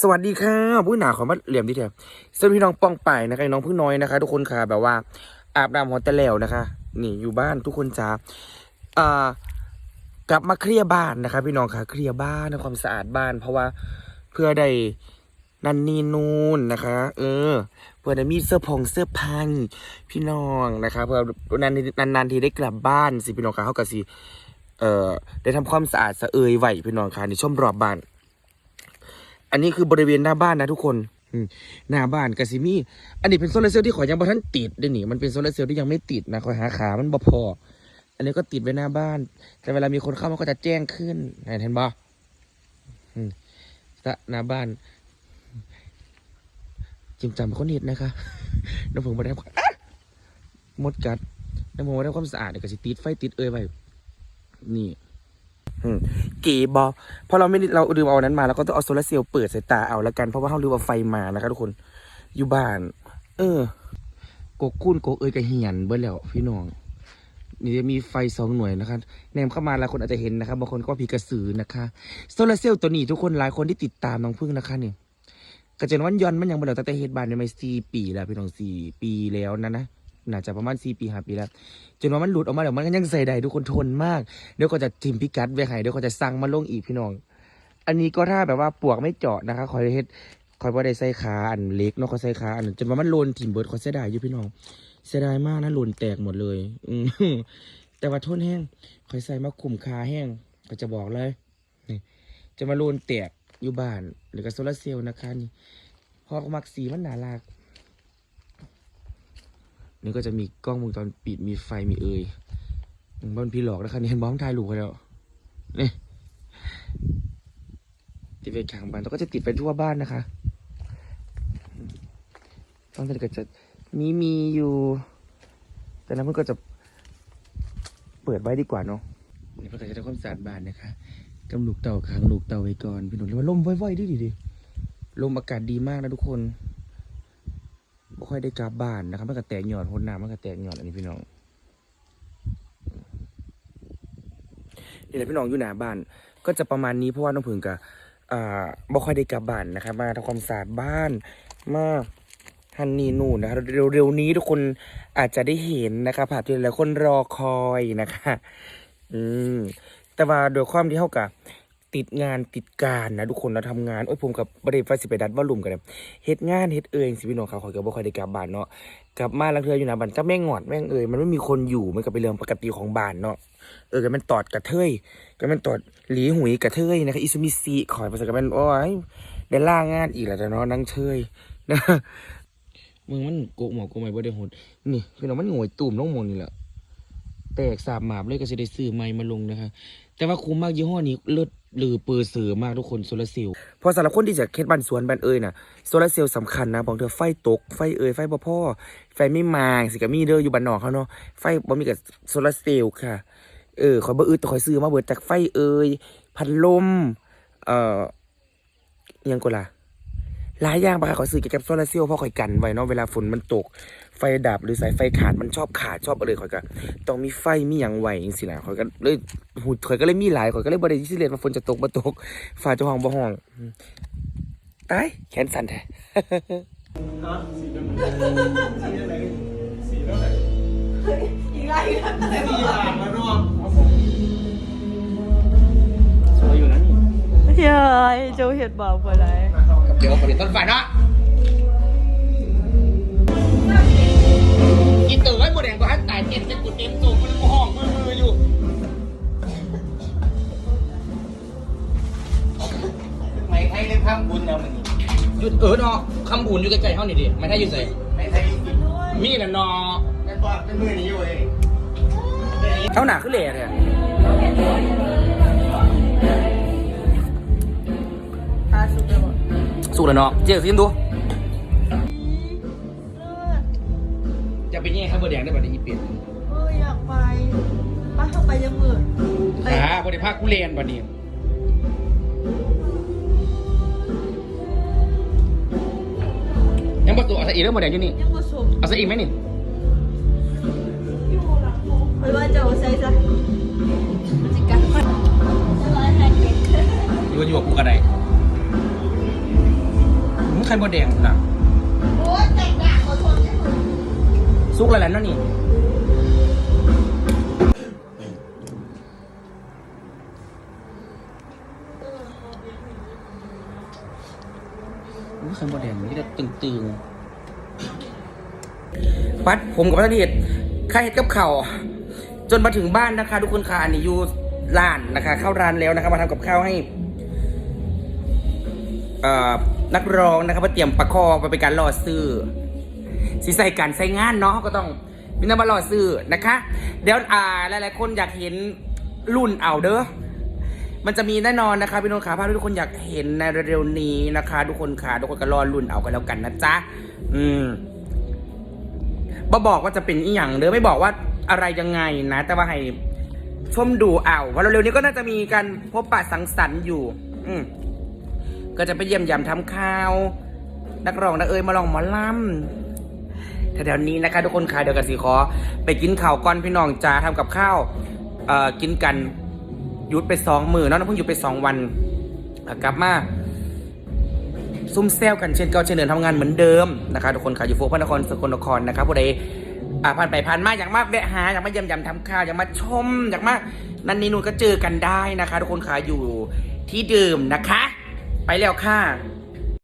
สวัสดีค่ะผู้หนาขอมาเหลี่ยมดีเถอะสวัสดีพี่น้องป้องไปนะคะน้องพึ่งน้อยนะคะ ทุกคนค่ะแบบว่า อาบน้ำหอแต่แล้วนะคะ นี่อยู่บ้านทุกคนจ้าอ่ากลับมาเคลียร์บ้านนะคะ พี่น้องค่ะเคลียร์บ้านทำความสะอาดบ้าน เพราะว่าเพื่อได้นันนี่นูนนะคะ เออ เพื่อได้มีเสื้อผงเสื้อพันพี่น้องนะคะ เพื่อนานนานทีได้กลับบ้านสิพี่น้องค่ะเขากับสิเอ่อได้ทำความสะอาดสะเอยไหวพี่น้องค่ะในช่วงรอบบ้าน อันนี้คือบริเวณหน้าบ้านนะทุกคนหน้าบ้านกสิมีอันนี้เป็นโซลาร์เซลล์ที่ขอยยังบ่ทันติดด้นี่มันเป็นโซลาร์เซลล์ที่ยังไม่ติดนะขอยหาขามันบ่พอ อันนี้ก็ติดไว้หน้าบ้าน แต่เวลามีคนเข้ามันก็จะแจ้งขึ้นเห็นบ่ะหน้าบ้านจิมจำคนเห็ดนะคะน้ำผงมาได้มดกัดน้ำผงมาได้ความสะอาดเนี่ยก็สิติดไฟติดเอ่ยไว้นี่ เก๋บอเพราะเราไม่เราลืมเอาอันนั้นมา แล้วก็ต้องเอาโซลาร์เซลล์เปิดสายตาเอาแล้วกัน เพราะว่าเขาลืมเอาไฟมานะครับทุกคน อยู่บ้าน เออ กกคุ้นกกเอยกระเหียนเบิ้แล้วพี่น้อง นี่จะมีไฟสองหน่วยนะคะแนมเข้ามาหลายคนอาจจะเห็นนะครับบางคนก็ผีกระสือนะคะโซลาร์เซลล์ตัวนี้ทุกคนหลายคนที่ติดตามน้องพึ่งนะคะเนี่ยกระเจนวันยอนมันยังบ่แล้วแต่เฮ็ดบานในไม่สี่ปีแล้วพี่น้องสี่ปีแล้วนะนะ น่าจะประมาณสี่ปีห้าปีแล้ว จนว่ามันหลุดออกมาเดี๋ยวมันก็ยังใส่ได้ทุกคนทนมาก เดี๋ยวก็จะทิมพิกัดไว้ให้เดี๋ยวก็จะสั่งมาลงอีกพี่น้อง อันนี้ก็ถ้าแบบว่าปวกไม่เจาะนะคะคอยเฮ็ดคอยว่าได้ใส่ขาอันเล็กเนาะเขาใส่ขาอันจนว่ามันโลนถิ่มเบิร์ดเขาเสียดายอยู่พี่น้องเสียดายมากนะโลนแตกหมดเลยอืแต่ว่าทนแห้งคอยใส่มาคุมคาแห้งก็จะบอกเลยนี่จะมาโลนแตกอยู่บ้านหรือกับโซลาร์เซลล์นะคะนี่พอมักสีมันหนารัก นี่ก็จะมีกล้องวงจรปิดมีไฟมีเอยบ้านพี่หลอกนะคะนี่เห็นบ้องถ่ายรูปไว้แล้วนี่ติดไฟข้างบ้านแล้วก็จะติดไปทั่วบ้านนะคะต้องแต่ก็จะมีมีอยู่ แต่นั้นมันก็จะเปิดไว้ดีกว่าเนาะนี่เพื่อจะได้ความสะอาดบ้านนะคะกำลูกเต่าค้างลูกเต่าไว้ก่อนพี่หนุ่มแล้วมันลมว่อยๆดิดิดิลมอากาศดีมากนะทุกคน บ่ค่อยได้กลับบ้านนะครับมันก็แตกหยอดหนน้ำมันก็แตกหยอดอันนี้พี่น้องนี่แหละพี่น้องอยู่หน้าบ้าน ก็จะประมาณนี้เพราะว่าน้องผึ่งกับอ่าบ่ค่อยได้กลับบ้านนะครับ มาทำความสะอาดบ้านมาฮันนี่นู่นนะครับเร็วๆนี้ทุกคนอาจจะได้เห็นนะครับภาพที่หลายคนรอคอยนะคะ อืมแต่ว่าโดยความที่เท่ากับ ติดงานติดการนะทุกคนเราทำงานโอ้ยผมกับบริษัทสิไปดัดวอลลุ่มกันเนี่ยเฮ็ดงานเฮ็ดเอ่ยสิพี่น้องเขาขอยก็บ่ค่อยได้กลับบ้านเนาะกลับมาลังเทืออยู่หน้าบ้านจ้าแม่งงอดแม่งเอ่ยมันไม่มีคนอยู่มันก็เป็นเรื่องปกติของบ้านเนาะเออก็มันตอดกระเทยก็มันตอดหลีหุยกระเทยนะคะอิซุมิซิขอยภาษาก็มันโอ้ยได้ล่างานอีกแล้วเนาะนั่งเทยนะมึงมันโกหมอโกไม่บ่ได้หดนี่พี่น้องมันโง่ยตุ่มลงมดนี่แหละแตกสาบหมาบเลยก็สิได้ซื้อใหม่มาลงนะคะแต่ว่าคุ้มมากยี่ห้อนี้เลิศ หรือเปอร์เสือมากทุกคนโซลาร์เซลล์พอสำหรับคนที่จะเฮ็ดบ้านสวนบ้านเอ่ยน่ะโซลาร์เซลล์สำคัญนะบอกเธอไฟตกไฟเอ่ยไฟบ่พอไฟไม่มาสิก็มีเด้ออยู่บ้านนอกเขาเนาะไฟบ่มีกับโซลาร์เซลล์ค่ะเออขอยบ่อึดแต่ขอยซื้อมาเบิดจากไฟเอ่ยพัดลมเอ่อยังก็ล่ะหลายอย่างปะค่ะขอยซื้อเกี่ยวกับโซลาร์เซลล์เพราะข่อยกันไว้เนาะเวลาฝนมันตก ไฟดับหรือสายไฟขาดมันชอบขาดชอบอะไรข่อยก็ต้องมีไฟมีหยังไหว้จังซี่นะข่อยก็เลยหูข่อยก็เลยมีหลายข่อยก็เลยบ่ได้สิเรียนว่าฝนจะตกบ่ตกฟ้าจะห้องบ่ห้องตายแขนสั่นแท้อีกแล้วอีกแล้วแต่ว่าสวยอยู่นะนี่เฮ้ยเจ้าเห็ดบ่าวไปไหนเดี๋ยวผลิตต้นไฟนะ เออเนาะคำบุญอยู่ใกล้ๆเฮานี่ดิไม่ได้อยู่ใส่ไม่ไทยกินมีน่ะเนาะไม่ปอดเป็นมือนี้อยู่เองเท่าหนาขึ้นเลยเนี่ยตาสุดเลยบ่สุกแล้วเนาะเจ๊ซิมดูเลิศจะไปแย่ข้าวเบอร์แดงได้ป่ะเนี่ยอีเป็ดเอออยากไปป้าเข้าไปยังมืดไปขาบริภาคกูเรียนป่ะเนี่ย อาใส่อีกแล้วเบอร์แดงอยู่นี่ ยังมาชมเอาใส่อีกไหมนี่ไปว่าเจ้าใส่ซะมันจะกัดคนร้อยห้าเจ็ดอยู่อยู่กับกูกันไหนไข่บดแดงนะโอ้ยแต่งหน้าขอโทษที่มึงซุกอะไรแล้วนี่อุ้ยไข่บดแดงนี่จะตึงๆ ปัดผมกับพระเดชข้าเห็ดกับเข่าวจนมาถึงบ้านนะคะ ทุกคนค่ะอันนี้อยู่ร้านนะคะ เข้าร้านแล้วนะคะมาทำกับข้าวให้นักร้องนะครับมาเตรียมประคอไปเป็นการรอซื้อสิใส่การใส่งานเนาะก็ต้องมีน้ำมารอซื้อนะคะ เดี๋ยวอ่าหลายๆคนอยากเห็นรุ่นเอาเด้อ มันจะมีแน่นอนนะคะพี่น้องขาภาพที่ทุกคนอยากเห็นในเร็วๆนี้นะคะ ทุกคนขาทุกคนก็รอรุ่นเอากันแล้วกันนะจ๊ะอืมบ่บอกว่าจะเป็นอีหยังเด้อไม่บอกว่าอะไรยังไงนะ แต่ว่าให้ชมดูเอาเพราเร็วๆนี้ก็น่าจะมีการพบปะสังสรรค์อยู่ อืมก็จะไปเยี่ยมยามทำข้าว นักร้องนักเอ่ยมาลองหมอลำแถวๆนี้นะคะ ทุกคนค่ะเดี๋ยวกันสิขอ ไปกินข้าวก่อนพี่น้องจ้าทำกับข้าวเอ่อกินกัน หยุดไปสองมือเนาะเพิ่งหยุดไปสองวันกลับมาซุ่มแซวกันเช่นเก่าเช่นเดิมทำงานเหมือนเดิมนะคะทุกคนค่ะอยู่โฟกพระนครสกลนครนะครับผู้ใดอ่าผ่านไปผ่านมาอยากมากแวะหาอยากมาเยี่ยมยำทำข้าวอยากมาชมอยากมากนันนี่นู่นก็เจอกันได้นะคะ ทุกคนค่ะอยู่ที่เดิมนะคะ ไปแล้วค่ะ